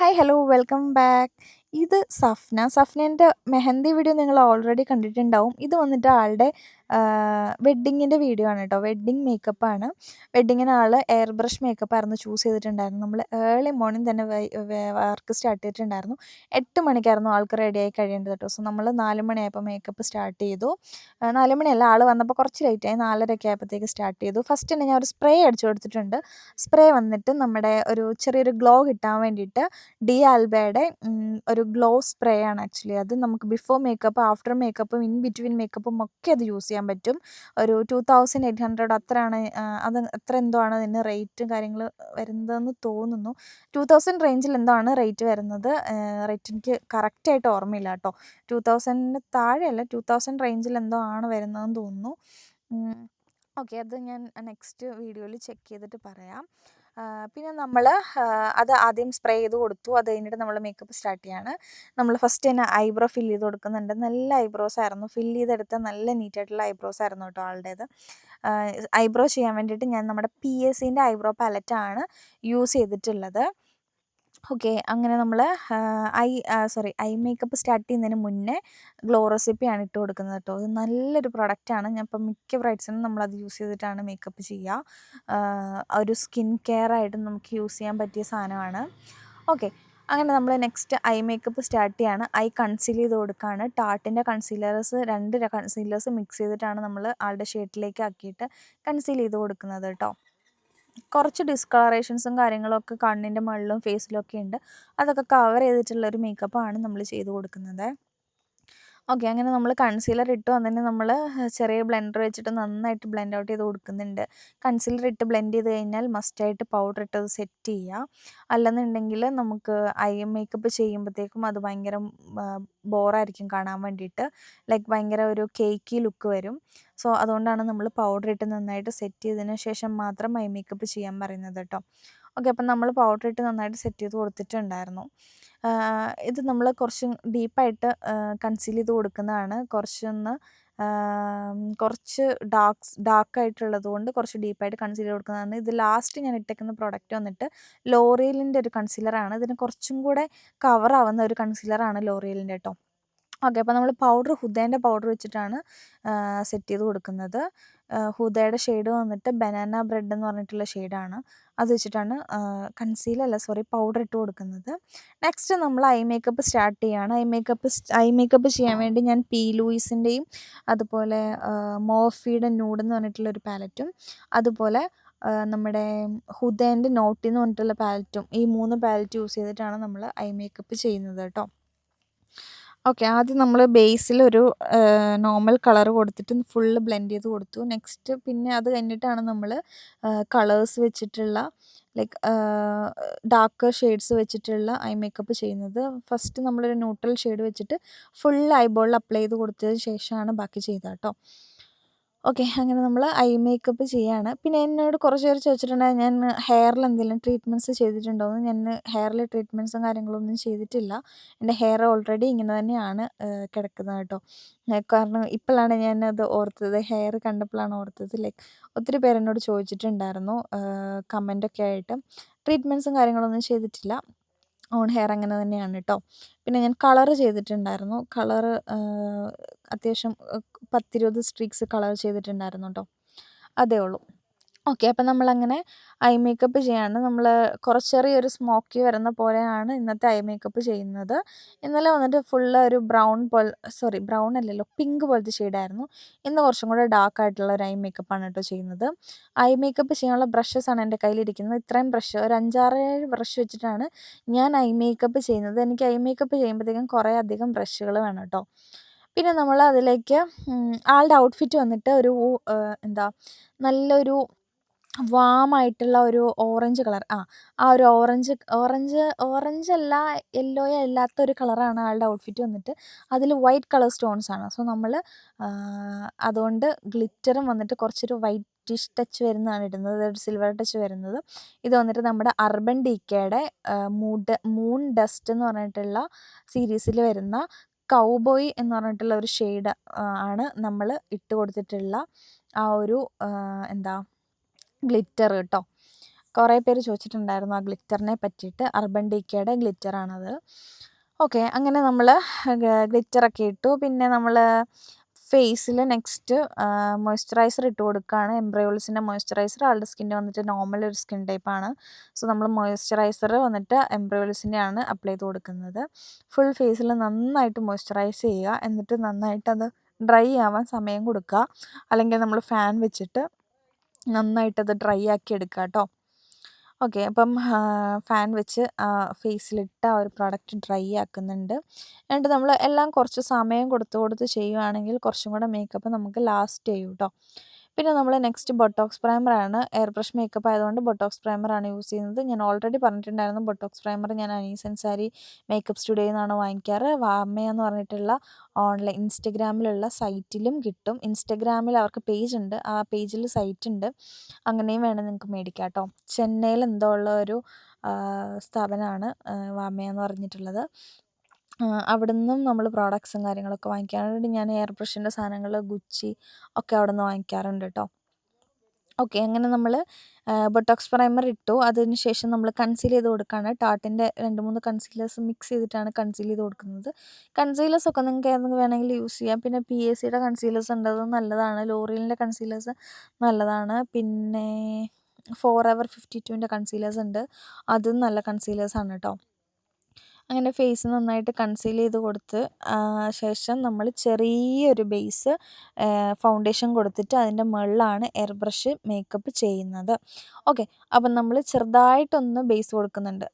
Hi hello welcome back ഇത് സഫ്ന. സഫ്നേന്റെ mehndi video നിങ്ങൾ ഓൾറെഡി കണ്ടിട്ടുണ്ടാവും. ഇത് വന്നിട്ട് ആളുടെ വെഡ്ഡിങ്ങിന്റെ വീഡിയോ ആണ് കേട്ടോ വെഡ്ഡിങ് മേക്കപ്പാണ് വെഡ്ഡിങ്ങിന് ആൾ എയർ ബ്രഷ് മേക്കപ്പ് ആയിരുന്നു ചൂസ് ചെയ്തിട്ടുണ്ടായിരുന്നു. നമ്മൾ ഏർലി മോർണിംഗ് തന്നെ വർക്ക് സ്റ്റാർട്ട് ചെയ്തിട്ടുണ്ടായിരുന്നു. എട്ട് മണിക്കായിരുന്നു ആൾക്ക് റെഡിയായി കഴിയേണ്ടത് കേട്ടോ സോ നമ്മൾ നാല് മണിയായപ്പോൾ മേക്കപ്പ് സ്റ്റാർട്ട് ചെയ്തു. നാല് മണിയല്ല ആൾ വന്നപ്പോൾ കുറച്ച് ലേറ്റായി നാലരയൊക്കെ ആയപ്പോഴത്തേക്ക് സ്റ്റാർട്ട് ചെയ്തു. ഫസ്റ്റ് തന്നെ ഞാൻ ഒരു സ്പ്രേ അടിച്ചു കൊടുത്തിട്ടുണ്ട്. സ്പ്രേ വന്നിട്ട് നമ്മുടെ ഒരു ചെറിയൊരു ഗ്ലോ കിട്ടാൻ വേണ്ടിയിട്ട് ഡി ആൽബയുടെ ഒരു ഗ്ലോ സ്പ്രേ ആണ് ആക്ച്വലി അത് നമുക്ക് ബിഫോർ മേക്കപ്പ് ആഫ്റ്റർ മേക്കപ്പും ഇൻ ബിറ്റ്വീൻ മേക്കപ്പും ഒക്കെ അത് യൂസ് ചെയ്യാൻ പറ്റും. ഒരു ടു തൗസൻഡ് എയ്റ്റ് ഹൺഡ്രഡ് അത്രയാണ് അത് അത്ര എന്തോ ആണ് അതിന് റേറ്റും കാര്യങ്ങൾ വരുന്നതെന്ന് തോന്നുന്നു. ടു തൗസൻഡ് റേഞ്ചിൽ എന്തോ ആണ് റേറ്റ് വരുന്നത് റേറ്റ് എനിക്ക് കറക്റ്റായിട്ട് ഓർമ്മയില്ല കേട്ടോ. ടു തൗസൻഡിന് താഴെയല്ല ടു തൗസൻഡ് റേഞ്ചിൽ എന്തോ ആണ് വരുന്നതെന്ന് തോന്നുന്നു. ഓക്കെ അത് ഞാൻ നെക്സ്റ്റ് വീഡിയോയിൽ ചെക്ക് ചെയ്തിട്ട് പറയാം. പിന്നെ നമ്മൾ അത് ആദ്യം സ്പ്രേ ചെയ്ത് കൊടുത്തു. അത് കഴിഞ്ഞിട്ട് നമ്മൾ മേക്കപ്പ് സ്റ്റാർട്ട് ചെയ്യാണ്. നമ്മൾ ഫസ്റ്റ് തന്നെ ഐബ്രോ ഫില്ല് ചെയ്ത് കൊടുക്കുന്നുണ്ട്. നല്ല ഐബ്രോസ് ആയിരുന്നു. ഫില്ല് ചെയ്തെടുത്ത നല്ല നീറ്റായിട്ടുള്ള ഐബ്രോസ് ആയിരുന്നു കേട്ടോ ആളുടേത്. ഐബ്രോ ചെയ്യാൻ വേണ്ടിയിട്ട് ഞാൻ നമ്മുടെ പി എസ് സിന്റെ ഐബ്രോ പാലറ്റാണ് യൂസ് ചെയ്തിട്ടുള്ളത്. ഓക്കെ. അങ്ങനെ നമ്മൾ eye sorry eye makeup start ചെയ്യുന്നതിന് മുന്നേ ഗ്ലോ റെസിപ്പിയാണ് ഇട്ട് കൊടുക്കുന്നത് കേട്ടോ. ഇത് നല്ലൊരു പ്രൊഡക്റ്റാണ്. ഞാൻ ഇപ്പം മിക്ക ബ്രൈഡ്സിനും നമ്മളത് യൂസ് ചെയ്തിട്ടാണ് മേക്കപ്പ് ചെയ്യുക. ഒരു സ്കിൻ കെയർ ആയിട്ട് നമുക്ക് യൂസ് ചെയ്യാൻ പറ്റിയ സാധനമാണ്. ഓക്കെ. അങ്ങനെ നമ്മൾ നെക്സ്റ്റ് ഐ മേക്കപ്പ് സ്റ്റാർട്ട് ചെയ്യാണ്. ഐ കൺസീൽ ചെയ്ത് കൊടുക്കുകയാണ്. ടാട്ടിന്റെ കൺസീലേഴ്സ് രണ്ട് കൺസീലേഴ്സ് മിക്സ് ചെയ്തിട്ടാണ് നമ്മൾ ആളുടെ ഷേഡിലേക്ക് ആക്കിയിട്ട് കൺസീൽ ചെയ്ത് കൊടുക്കുന്നത് കേട്ടോ. കുറച്ച് ഡിസ്കളറേഷൻസും കാര്യങ്ങളൊക്കെ കണ്ണിന്റെ മുകളിലും ഫേസിലും ഒക്കെ ഉണ്ട്. അതൊക്കെ കവർ ചെയ്തിട്ടുള്ള ഒരു മേക്കപ്പാണ് നമ്മൾ ചെയ്ത് കൊടുക്കുന്നത്. ഓക്കെ അങ്ങനെ നമ്മൾ കൺസീലർ ഇട്ടു അതിന് നമ്മൾ ചെറിയ ബ്ലെൻഡർ വെച്ചിട്ട് നന്നായിട്ട് ബ്ലെൻഡ് ഔട്ട് ചെയ്ത് കൊടുക്കുന്നുണ്ട്. കൺസീലർ ഇട്ട് ബ്ലെൻഡ് ചെയ്ത് കഴിഞ്ഞാൽ മസ്റ്റായിട്ട് പൗഡർ ഇട്ടത് സെറ്റ് ചെയ്യുക അല്ലെന്നുണ്ടെങ്കിൽ നമുക്ക് ഐ മേക്കപ്പ് ചെയ്യുമ്പോഴത്തേക്കും അത് ഭയങ്കര ബോറായിരിക്കും കാണാൻ വേണ്ടിയിട്ട്. ലൈക്ക് ഭയങ്കര ഒരു കേക്കി ലുക്ക് വരും. സോ അതുകൊണ്ടാണ് നമ്മൾ പൗഡർ ഇട്ട് നന്നായിട്ട് സെറ്റ് ചെയ്തതിന് ശേഷം മാത്രം ഐ മേക്കപ്പ് ചെയ്യാൻ പറയുന്നത് കേട്ടോ. ഓക്കെ അപ്പം നമ്മൾ പൗഡർ ഇട്ട് നന്നായിട്ട് സെറ്റ് ചെയ്ത് കൊടുത്തിട്ടുണ്ടായിരുന്നു. ഇത് നമ്മൾ കുറച്ച് ഡീപ്പായിട്ട് കൺസീൽ ചെയ്ത് കൊടുക്കുന്നതാണ്. കുറച്ചൊന്ന് കുറച്ച് കുറച്ച് ഡാർക്ക് ഡാർക്കായിട്ടുള്ളത് കൊണ്ട് കുറച്ച് ഡീപ്പായിട്ട് ചെയ്ത് കൊടുക്കുന്നതാണ്. ഇത് ലാസ്റ്റ് ഞാൻ ഇട്ടേക്കുന്ന പ്രോഡക്റ്റ് വന്നിട്ട് ലോറിയലിന്റെ ഒരു കൺസീലറാണ്. ഇതിന് കുറച്ചും കൂടെ കവർ ആവുന്ന ഒരു കൺസീലറാണ് ലോറിയലിന്റെ കേട്ടോ ഓക്കെ അപ്പോൾ നമ്മൾ പൗഡർ ഹുദേന്റെ പൗഡർ വെച്ചിട്ടാണ് സെറ്റ് ചെയ്ത് കൊടുക്കുന്നത്. ഹുദയുടെ ഷെയ്ഡ് വന്നിട്ട് ബനാന ബ്രെഡ് എന്ന് പറഞ്ഞിട്ടുള്ള ഷെയ്ഡാണ് അത് വെച്ചിട്ടാണ് കൺസീലർ അല്ല സോറി പൗഡർ ഇട്ട് കൊടുക്കുന്നത്. നെക്സ്റ്റ് നമ്മൾ ഐ മേക്കപ്പ് സ്റ്റാർട്ട് ചെയ്യുകയാണ് ഐ മേക്കപ്പ് ഐ മേക്കപ്പ് ചെയ്യാൻ വേണ്ടി ഞാൻ പി ലൂയിസിന്റെയും അതുപോലെ മോഫിയുടെ നൂഡ് എന്ന് പറഞ്ഞിട്ടുള്ള ഒരു പാലറ്റും അതുപോലെ നമ്മുടെ ഹുദേന്റെ നോട്ടി എന്ന് പറഞ്ഞിട്ടുള്ള പാലറ്റും ഈ മൂന്ന് പാലറ്റ് യൂസ് ചെയ്തിട്ടാണ് നമ്മൾ ഐ മേക്കപ്പ് ചെയ്യുന്നത് കേട്ടോ. ഓക്കെ ആദ്യം നമ്മൾ ബേസിൽ ഒരു നോർമൽ കളർ കൊടുത്തിട്ട് ഫുള്ള് ബ്ലെൻഡ് ചെയ്ത് കൊടുത്തു. നെക്സ്റ്റ് പിന്നെ അത് കഴിഞ്ഞിട്ടാണ് നമ്മൾ കളേഴ്സ് വെച്ചിട്ടുള്ള ലൈക്ക് ഡാർക്ക് ഷെയ്ഡ്സ് വെച്ചിട്ടുള്ള ഐ മേക്കപ്പ് ചെയ്യുന്നത്. ഫസ്റ്റ് നമ്മളൊരു ന്യൂട്രൽ ഷെയ്ഡ് വെച്ചിട്ട് ഫുൾ ഐബോളിൽ അപ്ലൈ ചെയ്ത് കൊടുത്തതിന് ശേഷമാണ് ബാക്കി ചെയ്തത് കേട്ടോ. ഓക്കെ അങ്ങനെ നമ്മൾ ഐ മേക്കപ്പ് ചെയ്യാണ്. പിന്നെ എന്നോട് കുറച്ച് പേര് ചോദിച്ചിട്ടുണ്ടായിരുന്നു ഞാൻ ഹെയറിൽ എന്തെങ്കിലും ട്രീറ്റ്മെന്റ്സ് ചെയ്തിട്ടുണ്ടോ എന്ന്. ഞാൻ ഹെയറിൽ ട്രീറ്റ്മെന്റ്സും കാര്യങ്ങളൊന്നും ചെയ്തിട്ടില്ല. എന്റെ ഹെയർ ഓൾറെഡി ഇങ്ങനെ തന്നെയാണ് കിടക്കുന്നത് കേട്ടോ. കാരണം ഇപ്പോഴാണ് ഞാൻ അത് ഓർത്തത്. ഹെയർ കണ്ടപ്പോഴാണ് ഓർത്തത്. ലൈക്ക് ഒത്തിരി പേര് എന്നോട് ചോദിച്ചിട്ടുണ്ടായിരുന്നു കമന്റൊക്കെ ആയിട്ട്. ട്രീറ്റ്മെന്റ്സും കാര്യങ്ങളൊന്നും ചെയ്തിട്ടില്ല. ഓൺ ഹെയർ അങ്ങനെ തന്നെയാണ് കേട്ടോ. പിന്നെ ഞാൻ കളറ് ചെയ്തിട്ടുണ്ടായിരുന്നു. കളർ അത്യാവശ്യം പത്തിരുപത് സ്ട്രീക്സ് കളർ ചെയ്തിട്ടുണ്ടായിരുന്നു കേട്ടോ അതേ ഉള്ളൂ. ഓക്കെ അപ്പം നമ്മളങ്ങനെ ഐ മേക്കപ്പ് ചെയ്യാണ്. നമ്മൾ കുറച്ച് ചെറിയൊരു സ്മോക്കി വരുന്ന പോലെയാണ് ഇന്നത്തെ ഐ മേക്കപ്പ് ചെയ്യുന്നത്. ഇന്നലെ വന്നിട്ട് ഫുള്ള് ഒരു ബ്രൗൺ പോലെ സോറി ബ്രൗൺ അല്ലല്ലോ പിങ്ക് പോലത്തെ ഷെയ്ഡായിരുന്നു ഇന്ന് കുറച്ചും കൂടെ ഡാർക്ക് ആയിട്ടുള്ള ഒരു ഐ മേക്കപ്പാണ് കേട്ടോ ചെയ്യുന്നത്. ഐ മേക്കപ്പ് ചെയ്യാനുള്ള ബ്രഷസ് ആണ് എന്റെ കയ്യിലിരിക്കുന്നത്. ഇത്രയും ബ്രഷ് ഒരു അഞ്ചാറ് ഏഴ് ബ്രഷ് വെച്ചിട്ടാണ് ഞാൻ ഐ മേക്കപ്പ് ചെയ്യുന്നത്. എനിക്ക് ഐ മേക്കപ്പ് ചെയ്യുമ്പോഴത്തേക്കും കുറേ അധികം ബ്രഷുകൾ വേണം കേട്ടോ പിന്നെ നമ്മൾ അതിലേക്ക് ആളുടെ ഔട്ട്ഫിറ്റ് വന്നിട്ട് ഒരു എന്താ നല്ലൊരു വാമായിട്ടുള്ള ഒരു ഓറഞ്ച് കളർ ആ ആ ഒരു ഓറഞ്ച് ഓറഞ്ച് ഓറഞ്ച് അല്ല യെല്ലോ അല്ലാത്ത ഒരു കളറാണ് ആളുടെ ഔട്ട്ഫിറ്റ് വന്നിട്ട്. അതിൽ വൈറ്റ് കളർ സ്റ്റോൺസ് ആണ്. സോ നമ്മൾ അതുകൊണ്ട് ഗ്ലിറ്ററും വന്നിട്ട് കുറച്ചൊരു വൈറ്റിഷ് ടച്ച് വരുന്നതാണ് ഇടുന്നത്. ഒരു സിൽവർ ടച്ച് വരുന്നത്. ഇത് വന്നിട്ട് നമ്മുടെ അർബൻ ഡി കെയുടെ മൂഡ് മൂൺ ഡസ്റ്റ് എന്ന് പറഞ്ഞിട്ടുള്ള സീരീസിൽ വരുന്ന കൗബോയ് എന്ന് പറഞ്ഞിട്ടുള്ള ഒരു ഷെയ്ഡ് ആണ് നമ്മൾ ഇട്ട് കൊടുത്തിട്ടുള്ള ആ ഒരു എന്താ ഗ്ലിറ്റർ കേട്ടോ കുറേ പേര് ചോദിച്ചിട്ടുണ്ടായിരുന്നു ആ ഗ്ലിറ്ററിനെ പറ്റിയിട്ട്. അർബൻ ഡിക്കയുടെ ഗ്ലിറ്ററാണത് ഓക്കെ അങ്ങനെ നമ്മൾ ഗ്ലിറ്ററൊക്കെ ഇട്ടു. പിന്നെ നമ്മൾ ഫേസിൽ നെക്സ്റ്റ് മോയ്സ്ചറൈസർ ഇട്ട് കൊടുക്കുകയാണ് എംബ്രയോളിസിന്റെ മോയ്സ്ചറൈസർ ആളുടെ സ്കിൻ വന്നിട്ട് നോർമൽ ഒരു സ്കിൻ ടൈപ്പാണ് സോ നമ്മൾ മോയ്സ്ചറൈസർ വന്നിട്ട് എംബ്രയോളിസിന്റെ ആണ് അപ്ലൈ ചെയ്ത് കൊടുക്കുന്നത്. ഫുൾ ഫേസിൽ നന്നായിട്ട് മോയ്സ്ചറൈസ് ചെയ്യുക. എന്നിട്ട് നന്നായിട്ട് അത് ഡ്രൈ ആവാൻ സമയം കൊടുക്കുക. അല്ലെങ്കിൽ നമ്മൾ ഫാൻ വെച്ചിട്ട് നന്നായിട്ടത് ഡ്രൈ ആക്കി എടുക്കുക കേട്ടോ ഓക്കെ. അപ്പം ഫാൻ വെച്ച് ഫേസിലിട്ട് ആ ഒരു പ്രോഡക്റ്റ് ഡ്രൈ ആക്കുന്നുണ്ട്. എന്നിട്ട് നമ്മൾ എല്ലാം കുറച്ച് സമയം കൊടുത്ത് കൊടുത്ത് ചെയ്യുകയാണെങ്കിൽ കുറച്ചും കൂടെ മേക്കപ്പ് നമുക്ക് ലാസ്റ്റ് ചെയ്യും കേട്ടോ പിന്നെ നമ്മൾ നെക്സ്റ്റ് ബൊട്ടോക്സ് പ്രൈമറാണ് എയർ ബ്രഷ് മേക്കപ്പ് ആയതുകൊണ്ട് ബൊട്ടോക്സ് പ്രൈമറാണ് യൂസ് ചെയ്യുന്നത്. ഞാൻ ഓൾറെഡി പറഞ്ഞിട്ടുണ്ടായിരുന്നു ബൊട്ടോക്സ് പ്രൈമർ ഞാൻ അനീസ് അൻസാരി മേക്കപ്പ് സ്റ്റുഡിയോയിൽ നിന്നാണ് വാങ്ങിക്കാറ്. വാമയ പറഞ്ഞിട്ടുള്ള ഓൺലൈൻ ഇൻസ്റ്റഗ്രാമിലുള്ള സൈറ്റിലും കിട്ടും. ഇൻസ്റ്റഗ്രാമിൽ അവർക്ക് പേജ് ഉണ്ട്. ആ പേജിൽ സൈറ്റ് ഉണ്ട്. അങ്ങനെയും വേണം നിങ്ങൾക്ക് മേടിക്കാം കേട്ടോ. ചെന്നൈയിൽ എന്തോ ഉള്ള ഒരു സ്ഥാപനമാണ് വാമയ എന്ന് പറഞ്ഞിട്ടുള്ളത്. അവിടെ നിന്നും നമ്മൾ പ്രോഡക്ട്സും കാര്യങ്ങളൊക്കെ വാങ്ങിക്കാറുണ്ട്. ഞാൻ എയർ ബ്രഷിന്റെ സാധനങ്ങൾ ഗുച്ചി ഒക്കെ അവിടെ നിന്ന് വാങ്ങിക്കാറുണ്ട് കേട്ടോ ഓക്കെ അങ്ങനെ നമ്മൾ ബൊട്ടോക്സ് പ്രൈമർ ഇട്ടു. അതിന് ശേഷം നമ്മൾ കൺസീൽ ചെയ്ത് കൊടുക്കുകയാണ് ടാട്ടിന്റെ രണ്ട് മൂന്ന് കൺസീലേഴ്സ് മിക്സ് ചെയ്തിട്ടാണ് കൺസീൽ ചെയ്ത് കൊടുക്കുന്നത്. കൺസീലേഴ്സ് ഒക്കെ നിങ്ങൾക്ക് ഏതെങ്കിലും വേണമെങ്കിൽ യൂസ് ചെയ്യാം. പിന്നെ പി എസ് സിയുടെ കൺസീലേഴ്സ് ഉണ്ടത് നല്ലതാണ്. ലോറിയലിന്റെ കൺസീലേഴ്സ് നല്ലതാണ്. പിന്നെ ഫോർ എവർ ഫിഫ്റ്റി ടുവിന്റെ കൺസീലേഴ്സ് ഉണ്ട്. അതും നല്ല കൺസീലേഴ്സാണ് കേട്ടോ അങ്ങനെ ഫേസ് നന്നായിട്ട് കൺസീൽ ചെയ്ത് കൊടുത്ത് ശേഷം നമ്മൾ ചെറിയൊരു ബേസ് ഫൗണ്ടേഷൻ കൊടുത്തിട്ട് അതിന്റെ മുകളിലാണ് എയർ ബ്രഷ് മേക്കപ്പ് ചെയ്യുന്നത്. ഓക്കെ അപ്പം നമ്മൾ ചെറുതായിട്ടൊന്ന് ബേസ് കൊടുക്കുന്നുണ്ട്.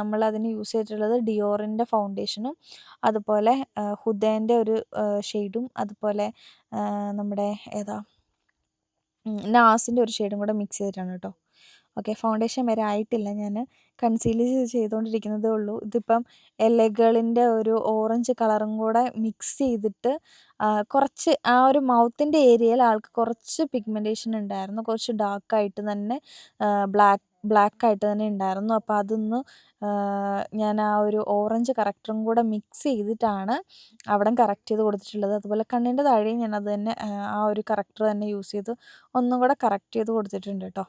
നമ്മൾ അതിന് യൂസ് ചെയ്തിട്ടുള്ളത് ഡിയോറിന്റെ ഫൗണ്ടേഷനും അതുപോലെ ഹുദേന്റെ ഒരു ഷെയ്ഡും അതുപോലെ നമ്മുടെ ഏതാ നാസിന്റെ ഒരു ഷെയ്ഡും കൂടെ മിക്സ് ചെയ്തിട്ടാണ് കേട്ടോ. ഓക്കെ ഫൗണ്ടേഷൻ വരെ ആയിട്ടില്ല ഞാൻ കൺസീൽ ചെയ്തുകൊണ്ടിരിക്കുന്നതേ ഉള്ളൂ. ഇതിപ്പം ഇലകളിന്റെ ഒരു ഓറഞ്ച് കളറും കൂടെ മിക്സ് ചെയ്തിട്ട് കുറച്ച് ആ ഒരു മൗത്തിന്റെ ഏരിയയിൽ ആൾക്ക് കുറച്ച് പിഗ്മെന്റേഷൻ ഉണ്ടായിരുന്നു. കുറച്ച് ഡാർക്കായിട്ട് തന്നെ ബ്ലാക്ക് ബ്ലാക്ക് ആയിട്ട് തന്നെ ഉണ്ടായിരുന്നു. അപ്പോൾ അതൊന്ന് ഞാൻ ആ ഒരു ഓറഞ്ച് കറക്ടറും കൂടെ മിക്സ് ചെയ്തിട്ടാണ് അവിടെ കറക്റ്റ് ചെയ്ത് കൊടുത്തിട്ടുള്ളത്. അതുപോലെ കണ്ണിന്റെ താഴെയും ഞാൻ അത് തന്നെ ആ ഒരു കറക്ടർ തന്നെ യൂസ് ചെയ്ത് ഒന്നും കൂടെ കറക്റ്റ് ചെയ്ത് കൊടുത്തിട്ടുണ്ട് കേട്ടോ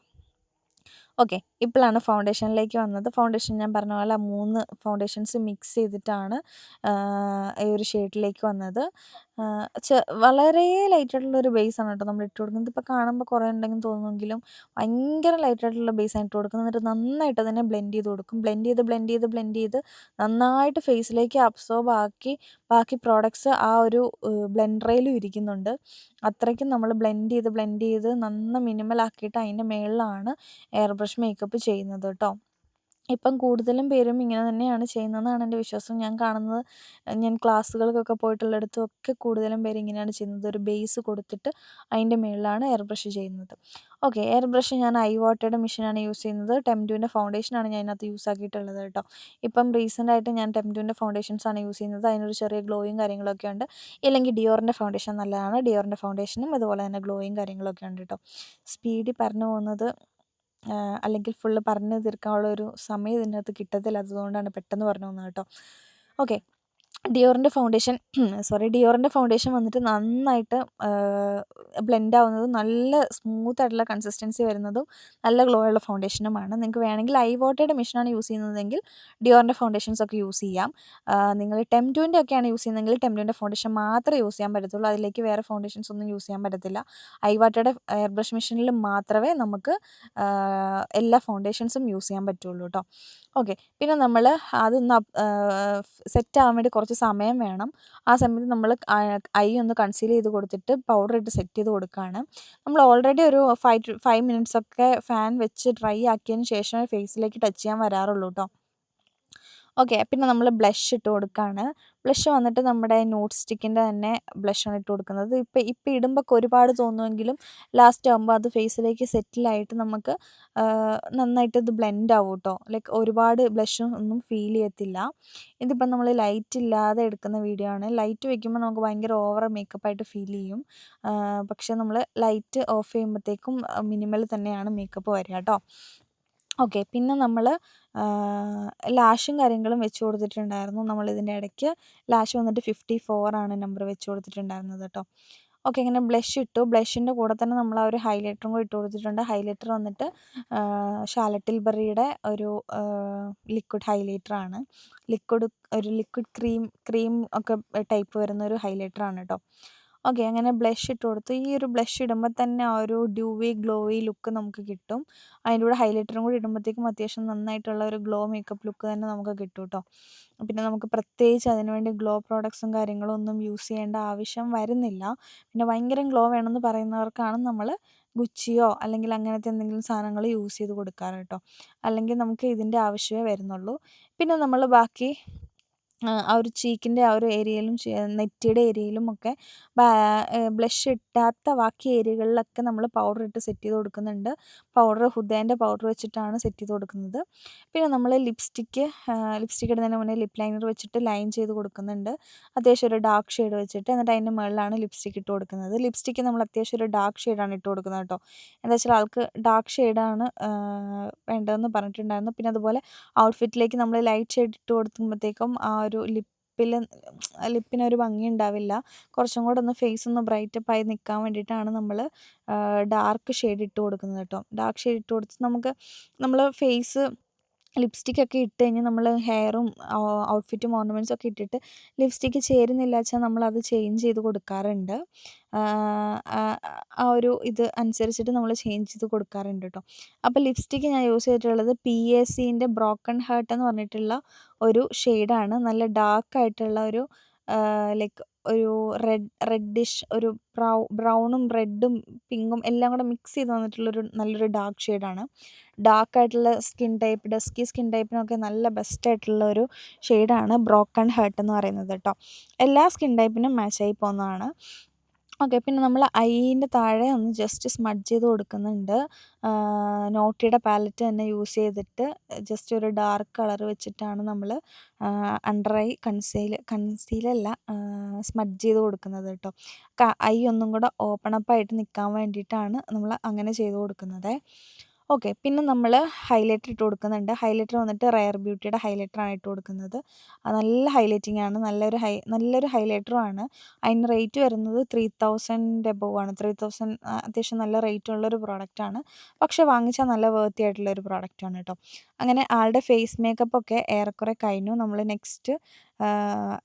ഓക്കെ. ഇപ്പോഴാണ് ഫൗണ്ടേഷനിലേക്ക് വന്നത്. ഫൗണ്ടേഷൻ ഞാൻ പറഞ്ഞ പോലെ മൂന്ന് ഫൗണ്ടേഷൻസ് മിക്സ് ചെയ്തിട്ടാണ് ഈ ഒരു ഷെയ്ഡിലേക്ക് വന്നത്. വളരെ ലൈറ്റായിട്ടുള്ളൊരു ബേസാണ് കേട്ടോ നമ്മൾ ഇട്ട് കൊടുക്കുന്നത്. ഇപ്പോൾ കാണുമ്പോൾ കുറേ ഉണ്ടെങ്കിൽ തോന്നുമെങ്കിലും ഭയങ്കര ലൈറ്റായിട്ടുള്ള ബേസാണ് ഇട്ട് കൊടുക്കുന്നത്. എന്നിട്ട് നന്നായിട്ട് അതിനെ ബ്ലെൻഡ് ചെയ്ത് കൊടുക്കും. ബ്ലെൻഡ് ചെയ്ത് ബ്ലെൻഡ് ചെയ്ത് ബ്ലെൻഡ് ചെയ്ത് നന്നായിട്ട് ഫേസിലേക്ക് അബ്സോർബ് ആക്കി ബാക്കി പ്രോഡക്ട്സ് ആ ഒരു ബ്ലെൻഡറയിലും ഇരിക്കുന്നുണ്ട്. അത്രയ്ക്കും നമ്മൾ ബ്ലെൻഡ് ചെയ്ത് ബ്ലെൻഡ് ചെയ്ത് നന്ന മിനിമൽ ആക്കിയിട്ട് അതിന്റെ മുകളിലാണ് എയർ ബ്രഷ് മേക്കപ്പ് ചെയ്യുന്നത് കേട്ടോ. ഇപ്പം കൂടുതലും പേരും ഇങ്ങനെ തന്നെയാണ് ചെയ്യുന്നതെന്നാണ് എന്റെ വിശ്വാസം. ഞാൻ കാണുന്നത് ഞാൻ ക്ലാസ്സുകൾക്കൊക്കെ പോയിട്ടുള്ളിടത്തും ഒക്കെ കൂടുതലും പേര് ഇങ്ങനെയാണ് ചെയ്യുന്നത്. ഒരു ബേസ് കൊടുത്തിട്ട് അതിന്റെ മുകളിലാണ് എയർ ബ്രഷ് ചെയ്യുന്നത്. ഓക്കെ എയർ ബ്രഷ് ഞാൻ ഐ വാട്ടയുടെ മെഷീനാണ് യൂസ് ചെയ്യുന്നത്. ടെംറ്റുവിന്റെ ഫൗണ്ടേഷനാണ് ഞാൻ അതിനകത്ത് യൂസ് ആക്കിയിട്ടുള്ളത് കേട്ടോ. ഇപ്പം റീസെന്റ് ആയിട്ട് ഞാൻ ടെംറ്റുവിന്റെ ഫൗണ്ടേഷൻസാണ് യൂസ് ചെയ്യുന്നത്. അതിനൊരു ചെറിയ ഗ്ലോയും കാര്യങ്ങളൊക്കെ ഉണ്ട്. ഇല്ലെങ്കിൽ ഡിയോറിന്റെ ഫൗണ്ടേഷൻ നല്ലതാണ്. ഡിയോറിന്റെ ഫൗണ്ടേഷനും അതുപോലെ തന്നെ ഗ്ലോയും കാര്യങ്ങളൊക്കെ ഉണ്ട് കേട്ടോ. സ്പീഡിൽ പറഞ്ഞു പോകുന്നത് അല്ലെങ്കിൽ ഫുള്ള് പറഞ്ഞു തീർക്കാനുള്ള ഒരു സമയം ഇതിനകത്ത് കിട്ടത്തില്ല. അതുകൊണ്ടാണ് പെട്ടെന്ന് പറഞ്ഞു പോകുന്നത് കേട്ടോ. ഓക്കെ ഡിയോറിന്റെ ഫൗണ്ടേഷൻ സോറി ഡിയോറിന്റെ ഫൗണ്ടേഷൻ വന്നിട്ട് നന്നായിട്ട് ബ്ലെൻഡ് ആവുന്നതും നല്ല സ്മൂത്ത് ആയിട്ടുള്ള കൺസിസ്റ്റൻസി വരുന്നതും നല്ല ഗ്ലോ ഉള്ള ഫൗണ്ടേഷനുമാണ് നിങ്ങൾക്ക് വേണമെങ്കിൽ ഐ വോട്ടയുടെ മെഷീനാണ് യൂസ് ചെയ്യുന്നതെങ്കിൽ ഡിയോറിന്റെ ഫൗണ്ടേഷൻസ് ഒക്കെ യൂസ് ചെയ്യാം. നിങ്ങൾ ടെംറ്റുവിന്റെ ഒക്കെയാണ് യൂസ് ചെയ്യുന്നതെങ്കിൽ ടെംറ്റുവിന്റെ ഫൗണ്ടേഷൻ മാത്രമേ യൂസ് ചെയ്യാൻ പറ്റത്തുള്ളൂ. അതിലേക്ക് വേറെ ഫൗണ്ടേഷൻസ് ഒന്നും യൂസ് ചെയ്യാൻ പറ്റത്തില്ല. ഐ വാട്ടയുടെ എയർ ബ്രഷ് മെഷീനിൽ മാത്രമേ നമുക്ക് എല്ലാ ഫൗണ്ടേഷൻസും യൂസ് ചെയ്യാൻ പറ്റുള്ളൂ കേട്ടോ ഓക്കെ. പിന്നെ നമ്മൾ അതൊന്ന് സെറ്റ് ആവാൻ വേണ്ടി കുറച്ച് സമയം വേണം. ആ സമയത്ത് നമ്മൾ ഐ ഒന്ന് കൺസീൽ ചെയ്ത് കൊടുത്തിട്ട് പൗഡർ ഇട്ട് സെറ്റ് ചെയ്ത് കൊടുക്കുകയാണ് നമ്മൾ ഓൾറെഡി ഒരു ഫൈവ് ഫൈവ് മിനിറ്റ്സ് ഒക്കെ ഫാൻ വെച്ച് ഡ്രൈ ആക്കിയതിന് ശേഷമേ ഫേസിലേക്ക് ടച്ച് ചെയ്യാൻ വരാറുള്ളൂ കേട്ടോ ഓക്കെ പിന്നെ നമ്മൾ ബ്ലഷ് ഇട്ട് കൊടുക്കുകയാണ് ബ്ലഷ് വന്നിട്ട് നമ്മുടെ നോട്ട് സ്റ്റിക്കിന്റെ തന്നെ ബ്ലഷാണ് ഇട്ട് കൊടുക്കുന്നത്. ഇപ്പോൾ ഇപ്പോൾ ഇടുമ്പോൾ ഒരുപാട് തോന്നുമെങ്കിലും ലാസ്റ്റ് ആകുമ്പോൾ അത് ഫേസിലേക്ക് സെറ്റിലായിട്ട് നമുക്ക് നന്നായിട്ട് ഇത് ബ്ലെൻഡ് ആവും കേട്ടോ ലൈക്ക് ഒരുപാട് ബ്ലഷും ഒന്നും ഫീൽ ചെയ്യത്തില്ല. ഇതിപ്പം നമ്മൾ ലൈറ്റ് ഇല്ലാതെ എടുക്കുന്ന വീഡിയോ ആണ്. ലൈറ്റ് വെക്കുമ്പോൾ നമുക്ക് ഭയങ്കര ഓവർ മേക്കപ്പ് ആയിട്ട് ഫീൽ ചെയ്യും. പക്ഷേ നമ്മൾ ലൈറ്റ് ഓഫ് ചെയ്യുമ്പോഴത്തേക്കും മിനിമൽ തന്നെയാണ് മേക്കപ്പ് വരിക കേട്ടോ ഓക്കെ. പിന്നെ നമ്മൾ ലാഷും കാര്യങ്ങളും വെച്ച് കൊടുത്തിട്ടുണ്ടായിരുന്നു. നമ്മൾ ഇതിന്റെ ഇടയ്ക്ക് ലാഷ് വന്നിട്ട് ഫിഫ്റ്റി ഫോർ ആണ് നമ്പർ വെച്ച് കൊടുത്തിട്ടുണ്ടായിരുന്നത് കേട്ടോ. ഓക്കെ ഇങ്ങനെ ബ്ലഷ് ഇട്ടു. ബ്ലഷിന്റെ കൂടെ തന്നെ നമ്മൾ ആ ഒരു ഹൈലൈറ്ററും കൂടി ഇട്ട് കൊടുത്തിട്ടുണ്ട്. ഹൈലൈറ്റർ വന്നിട്ട് ഷാലറ്റിൽ ബെറിയുടെ ഒരു ലിക്വിഡ് ഹൈലൈറ്റർ ആണ്. ലിക്വിഡ് ഒരു ലിക്വിഡ് ക്രീം ക്രീം ഒക്കെ ടൈപ്പ് വരുന്ന ഒരു ഹൈലൈറ്റർ ആണ് കേട്ടോ. ഓക്കെ അങ്ങനെ ബ്ലഷ് ഇട്ട് കൊടുത്തു ഈ ഒരു ബ്ലഷ് ഇടുമ്പോൾ തന്നെ ആ ഒരു ഡ്യൂവി ഗ്ലോയി ലുക്ക് നമുക്ക് കിട്ടും. അതിന്റെ കൂടെ ഹൈലൈറ്ററും കൂടി ഇടുമ്പോഴത്തേക്കും അത്യാവശ്യം നന്നായിട്ടുള്ള ഒരു ഗ്ലോ മേക്കപ്പ് ലുക്ക് തന്നെ നമുക്ക് കിട്ടും കേട്ടോ പിന്നെ നമുക്ക് പ്രത്യേകിച്ച് അതിനുവേണ്ടി ഗ്ലോ പ്രോഡക്ട്സും കാര്യങ്ങളും ഒന്നും യൂസ് ചെയ്യേണ്ട ആവശ്യം വരുന്നില്ല. പിന്നെ ഭയങ്കര ഗ്ലോ വേണമെന്ന് പറയുന്നവർക്കാണ് നമ്മൾ ഗുച്ചിയോ അല്ലെങ്കിൽ അങ്ങനത്തെ എന്തെങ്കിലും സാധനങ്ങൾ യൂസ് ചെയ്ത് കൊടുക്കാറ് കേട്ടോ അല്ലെങ്കിൽ നമുക്ക് ഇതിന്റെ ആവശ്യമേ വരുന്നുള്ളൂ. പിന്നെ നമ്മൾ ബാക്കി ആ ഒരു ചീക്കിന്റെ ആ ഒരു ഏരിയയിലും നെറ്റിയുടെ ഏരിയയിലും ഒക്കെ ബ്ലഷ് ഇട്ടാത്ത ബാക്കി ഏരിയകളിലൊക്കെ നമ്മൾ പൗഡർ ഇട്ട് സെറ്റ് ചെയ്ത് കൊടുക്കുന്നുണ്ട്. പൗഡർ ഹുദേന്റെ പൗഡർ വെച്ചിട്ടാണ് സെറ്റ് ചെയ്ത് കൊടുക്കുന്നത്. പിന്നെ നമ്മൾ ലിപ്സ്റ്റിക്ക് ലിപ്സ്റ്റിക്ക് ഇടുന്നതിന് മുന്നേ ലിപ് ലൈനർ വെച്ചിട്ട് ലൈൻ ചെയ്ത് കൊടുക്കുന്നുണ്ട്. അത്യാവശ്യം ഒരു ഡാർക്ക് ഷെയ്ഡ് വെച്ചിട്ട് എന്നിട്ട് അതിന്റെ മുകളിലാണ് ലിപ്സ്റ്റിക്ക് ഇട്ട് കൊടുക്കുന്നത്. ലിപ്സ്റ്റിക്ക് നമ്മൾ അത്യാവശ്യം ഒരു ഡാർക്ക് ഷെയ്ഡാണ് ഇട്ട് കൊടുക്കുന്നത് കേട്ടോ. എന്താ വെച്ചാൽ ആൾക്ക് ഡാർക്ക് ഷെയ്ഡാണ് വേണ്ടതെന്ന് പറഞ്ഞിട്ടുണ്ടായിരുന്നു. പിന്നെ അതുപോലെ ഔട്ട്ഫിറ്റിലേക്ക് നമ്മൾ ലൈറ്റ് ഷെയ്ഡ് ഇട്ട് കൊടുക്കുമ്പോഴത്തേക്കും ആ ഒരു ലിപ്പിൽ ലിപ്പിനൊരു ഭംഗി ഉണ്ടാവില്ല. കുറച്ചും കൂടെ ഒന്ന് ഫേസ് ഒന്ന് ബ്രൈറ്റപ്പ് ആയി നിൽക്കാൻ വേണ്ടിയിട്ടാണ് നമ്മൾ ഡാർക്ക് ഷെയ്ഡ് ഇട്ട് കൊടുക്കുന്നത് കേട്ടോ. ഡാർക്ക് ഷെയ്ഡ് ഇട്ട് കൊടുത്ത് നമുക്ക് നമ്മൾ ഫേസ് ലിപ്സ്റ്റിക്കൊക്കെ ഇട്ട് കഴിഞ്ഞ് നമ്മൾ ഹെയറും ഔട്ട്ഫിറ്റും ഓർണമെന്റ്സും ഒക്കെ ഇട്ടിട്ട് ലിപ്സ്റ്റിക്ക് ചേരുന്നില്ല വെച്ചാൽ നമ്മളത് ചേഞ്ച് ചെയ്ത് കൊടുക്കാറുണ്ട്. ആ ഒരു ഇത് അനുസരിച്ചിട്ട് നമ്മൾ ചേഞ്ച് ചെയ്ത് കൊടുക്കാറുണ്ട് കേട്ടോ അപ്പോൾ ലിപ്സ്റ്റിക്ക് ഞാൻ യൂസ് ചെയ്തിട്ടുള്ളത് പി എ സിന്റെ ബ്രോക്കൺ ഹാർട്ട് എന്ന് പറഞ്ഞിട്ടുള്ള ഒരു ഷെയ്ഡാണ് നല്ല ഡാർക്ക് ആയിട്ടുള്ള ഒരു ലൈക്ക് ഒരു റെഡ് റെഡിഷ് ഒരു ബ്രൗ ബ്രൗണും റെഡും പിങ്കും എല്ലാം കൂടെ മിക്സ് ചെയ്ത് വന്നിട്ടുള്ളൊരു നല്ലൊരു ഡാർക്ക് ഷെയ്ഡാണ് ഡാർക്ക് ആയിട്ടുള്ള സ്കിൻ ടൈപ്പ് ഡസ്കി സ്കിൻ ടൈപ്പിനൊക്കെ നല്ല ബെസ്റ്റ് ആയിട്ടുള്ള ഒരു ഷെയ്ഡാണ് ബ്രോക്കൺ ഹേർട്ട് എന്ന് പറയുന്നത് കേട്ടോ. എല്ലാ സ്കിൻ ടൈപ്പിനും മാച്ച് ആയി പോകുന്നതാണ്. ഓക്കെ പിന്നെ നമ്മൾ ഐന്റെ താഴെ ഒന്ന് ജസ്റ്റ് സ്മഡ്ജ് ചെയ്ത് കൊടുക്കുന്നുണ്ട്. നോട്ടിയുടെ പാലറ്റ് തന്നെ യൂസ് ചെയ്തിട്ട് ജസ്റ്റ് ഒരു ഡാർക്ക് കളർ വെച്ചിട്ടാണ് നമ്മൾ അണ്ടർ ഐ കൺസീൽ കൺസീലല്ല സ്മഡ്ജ് ചെയ്ത് കൊടുക്കുന്നത് കേട്ടോ. ഐ ഒന്നും കൂടെ ഓപ്പൺ അപ്പ് ആയിട്ട് നിൽക്കാൻ വേണ്ടിയിട്ടാണ് നമ്മൾ അങ്ങനെ ചെയ്ത് കൊടുക്കുന്നത്. ഓക്കെ. പിന്നെ നമ്മൾ ഹൈലൈറ്റർ ഇട്ട് കൊടുക്കുന്നുണ്ട്. ഹൈലൈറ്റർ വന്നിട്ട് റയർ ബ്യൂട്ടിയുടെ ഹൈലൈറ്ററാണ് ഇട്ട് കൊടുക്കുന്നത്. അത് നല്ല ഹൈലൈറ്റിംഗ് ആണ് നല്ലൊരു ഹൈ നല്ലൊരു ഹൈലൈറ്ററുമാണ് അതിന് റേറ്റ് വരുന്നത് ത്രീ തൗസൻഡ് എബോവ് ആണ്. ത്രീ തൗസൻഡ് അത്യാവശ്യം നല്ല റേറ്റ് ഉള്ളൊരു പ്രോഡക്റ്റാണ് പക്ഷേ വാങ്ങിച്ചാൽ നല്ല വേർത്തി ആയിട്ടുള്ള ഒരു പ്രോഡക്റ്റാണ് കേട്ടോ. അങ്ങനെ ആളുടെ ഫേസ് മേക്കപ്പ് ഒക്കെ ഏറെക്കുറെ കഴിഞ്ഞു. നമ്മൾ നെക്സ്റ്റ്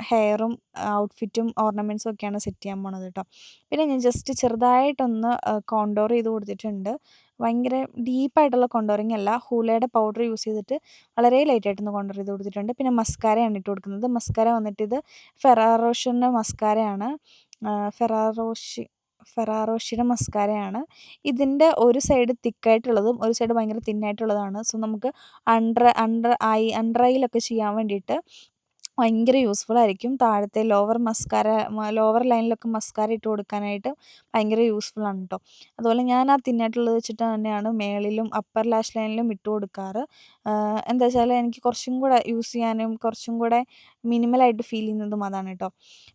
ഹെയറും ഔട്ട്ഫിറ്റും ഓർണമെന്റ്സും ഒക്കെയാണ് സെറ്റ് ചെയ്യാൻ പോണത് കേട്ടോ പിന്നെ ഞാൻ ജസ്റ്റ് ചെറുതായിട്ടൊന്ന് കോണ്ടോർ ചെയ്ത് കൊടുത്തിട്ടുണ്ട്. ഭയങ്കര ഡീപ്പായിട്ടുള്ള കോണ്ടോറിങ് അല്ല. ഹൂലയുടെ പൗഡർ യൂസ് ചെയ്തിട്ട് വളരെ ലൈറ്റായിട്ടൊന്ന് കോണ്ടോർ ചെയ്ത് കൊടുത്തിട്ടുണ്ട്. പിന്നെ മസ്കാരയാണ് ഇട്ട് കൊടുക്കുന്നത്. മസ്കാര വന്നിട്ട് ഇത് ഫെറാറോഷിന്റെ മസ്കാരയാണ് ഫെറാറോഷി ഫെറാറോഷിയുടെ മസ്കാരയാണ് ഇതിന്റെ ഒരു സൈഡ് തിക്കായിട്ടുള്ളതും ഒരു സൈഡ് ഭയങ്കര തിന്നായിട്ടുള്ളതാണ് സോ നമുക്ക് അണ്ടർ അണ്ടർ ഐ അണ്ടർ ഐയിലൊക്കെ ചെയ്യാൻ വേണ്ടിയിട്ട് ഭയങ്കര യൂസ്ഫുൾ ആയിരിക്കും. താഴത്തെ ലോവർ മസ്കാര ലോവർ ലൈനിലൊക്കെ മസ്കാര ഇട്ട് കൊടുക്കാനായിട്ട് ഭയങ്കര ആണ് കേട്ടോ അതുപോലെ ഞാൻ ആ തിന്നായിട്ടുള്ളത് വെച്ചിട്ട് തന്നെയാണ് മേളിലും അപ്പർ ലാഷ് ലൈനിലും ഇട്ട് കൊടുക്കാറ്. എന്താ വെച്ചാൽ എനിക്ക് കുറച്ചും കൂടെ യൂസ് ചെയ്യാനും കുറച്ചും കൂടെ മിനിമലായിട്ട് ഫീൽ ചെയ്യുന്നതും അതാണ് കേട്ടോ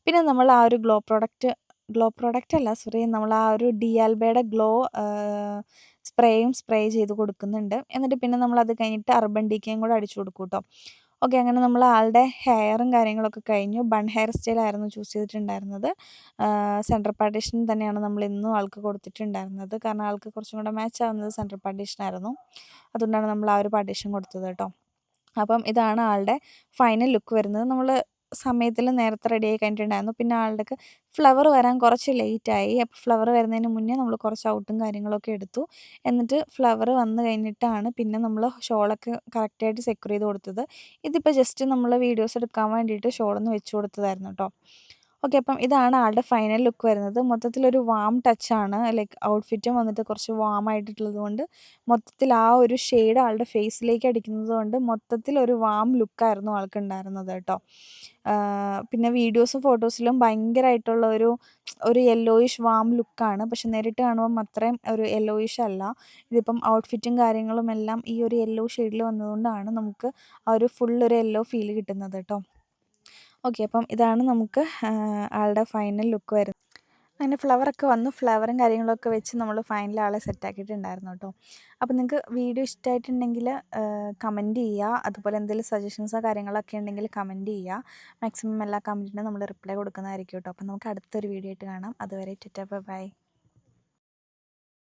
പിന്നെ നമ്മൾ ആ ഒരു ഗ്ലോ പ്രോഡക്റ്റ് ഗ്ലോ പ്രോഡക്റ്റ് അല്ല സോറി നമ്മൾ ആ ഒരു ഡി ആൽബയുടെ ഗ്ലോ സ്പ്രേയും സ്പ്രേ ചെയ്ത് കൊടുക്കുന്നുണ്ട്. എന്നിട്ട് പിന്നെ നമ്മൾ അത് കഴിഞ്ഞിട്ട് അർബൻ ഡിക്കയും കൂടെ അടിച്ചു കൊടുക്കും കേട്ടോ ഓക്കെ അങ്ങനെ നമ്മൾ ആളുടെ ഹെയറും കാര്യങ്ങളൊക്കെ കഴിഞ്ഞു. ബൺ ഹെയർ സ്റ്റൈലായിരുന്നു ചൂസ് ചെയ്തിട്ടുണ്ടായിരുന്നത്. സെൻട്രൽ പാർട്ടീഷൻ തന്നെയാണ് നമ്മൾ ഇന്നും ആൾക്ക് കൊടുത്തിട്ടുണ്ടായിരുന്നത്. കാരണം ആൾക്ക് കുറച്ചും കൂടെ മാച്ച് ആവുന്നത് സെൻട്രൽ പാർട്ടീഷനായിരുന്നു അതുകൊണ്ടാണ് നമ്മൾ ആ ഒരു പാർട്ടീഷൻ കൊടുത്തത് കേട്ടോ. അപ്പം ഇതാണ് ആളുടെ ഫൈനൽ ലുക്ക് വരുന്നത്. നമ്മൾ സമയത്തിൽ നേരത്തെ റെഡി ആയി കഴിഞ്ഞിട്ടുണ്ടായിരുന്നു. പിന്നെ ആളുടെ ഫ്ലവർ വരാൻ കുറച്ച് ലേറ്റായി. അപ്പോൾ ഫ്ലവർ വരുന്നതിന് മുന്നേ നമ്മൾ കുറച്ച് ഔട്ടും കാര്യങ്ങളൊക്കെ എടുത്തു. എന്നിട്ട് ഫ്ലവർ വന്നു കഴിഞ്ഞിട്ടാണ് പിന്നെ നമ്മൾ ഷോളൊക്കെ കറക്റ്റായിട്ട് സെക്യൂർ ചെയ്ത് കൊടുത്തത്. ഇതിപ്പോൾ ജസ്റ്റ് നമ്മൾ വീഡിയോസ് എടുക്കാൻ വേണ്ടിയിട്ട് ഷോളൊന്ന് വെച്ച് കൊടുത്തതായിരുന്നു കേട്ടോ ഓക്കെ അപ്പം ഇതാണ് ആളുടെ ഫൈനൽ ലുക്ക് വരുന്നത്. മൊത്തത്തിലൊരു വാം ടച്ചാണ് ലൈക്ക് ഔട്ട്ഫിറ്റും വന്നിട്ട് കുറച്ച് വാം ആയിട്ടുള്ളത് കൊണ്ട് മൊത്തത്തിൽ ആ ഒരു ഷെയ്ഡ് ആളുടെ ഫേസിലേക്ക് അടിക്കുന്നത് കൊണ്ട് മൊത്തത്തിൽ ഒരു വാം ലുക്കായിരുന്നു ആൾക്ക് ഉണ്ടായിരുന്നത് കേട്ടോ. പിന്നെ വീഡിയോസും ഫോട്ടോസിലും ഭയങ്കരമായിട്ടുള്ള ഒരു ഒരു യെല്ലോയിഷ് വാം ലുക്കാണ് പക്ഷെ നേരിട്ട് കാണുമ്പം അത്രയും ഒരു യെല്ലോയിഷ് അല്ല. ഇതിപ്പം ഔട്ട്ഫിറ്റും കാര്യങ്ങളും എല്ലാം ഈ ഒരു യെല്ലോ ഷെയ്ഡിൽ വന്നതുകൊണ്ടാണ് നമുക്ക് ആ ഒരു ഫുൾ ഒരു യെല്ലോ ഫീൽ കിട്ടുന്നത് കേട്ടോ. ഓക്കെ അപ്പം ഇതാണ് നമുക്ക് ആളുടെ ഫൈനൽ ലുക്ക് വരുന്നത്. അങ്ങനെ ഫ്ലവറൊക്കെ വന്നു. ഫ്ലവറും കാര്യങ്ങളൊക്കെ വെച്ച് നമ്മൾ ഫൈനൽ ആളെ സെറ്റാക്കിയിട്ടുണ്ടായിരുന്നു കേട്ടോ. അപ്പോൾ നിങ്ങൾക്ക് വീഡിയോ ഇഷ്ടമായിട്ടുണ്ടെങ്കിൽ കമന്റ് ചെയ്യുക. അതുപോലെ എന്തെങ്കിലും സജഷൻസോ കാര്യങ്ങളൊക്കെ ഉണ്ടെങ്കിൽ കമന്റ് ചെയ്യുക. മാക്സിമം എല്ലാ കമന്റിനും നമ്മൾ റിപ്ലൈ കൊടുക്കുന്നതായിരിക്കും കേട്ടോ. അപ്പോൾ നമുക്ക് അടുത്തൊരു വീഡിയോ ആയിട്ട് കാണാം. അതുവരെ ടിറ്റ ബൈ.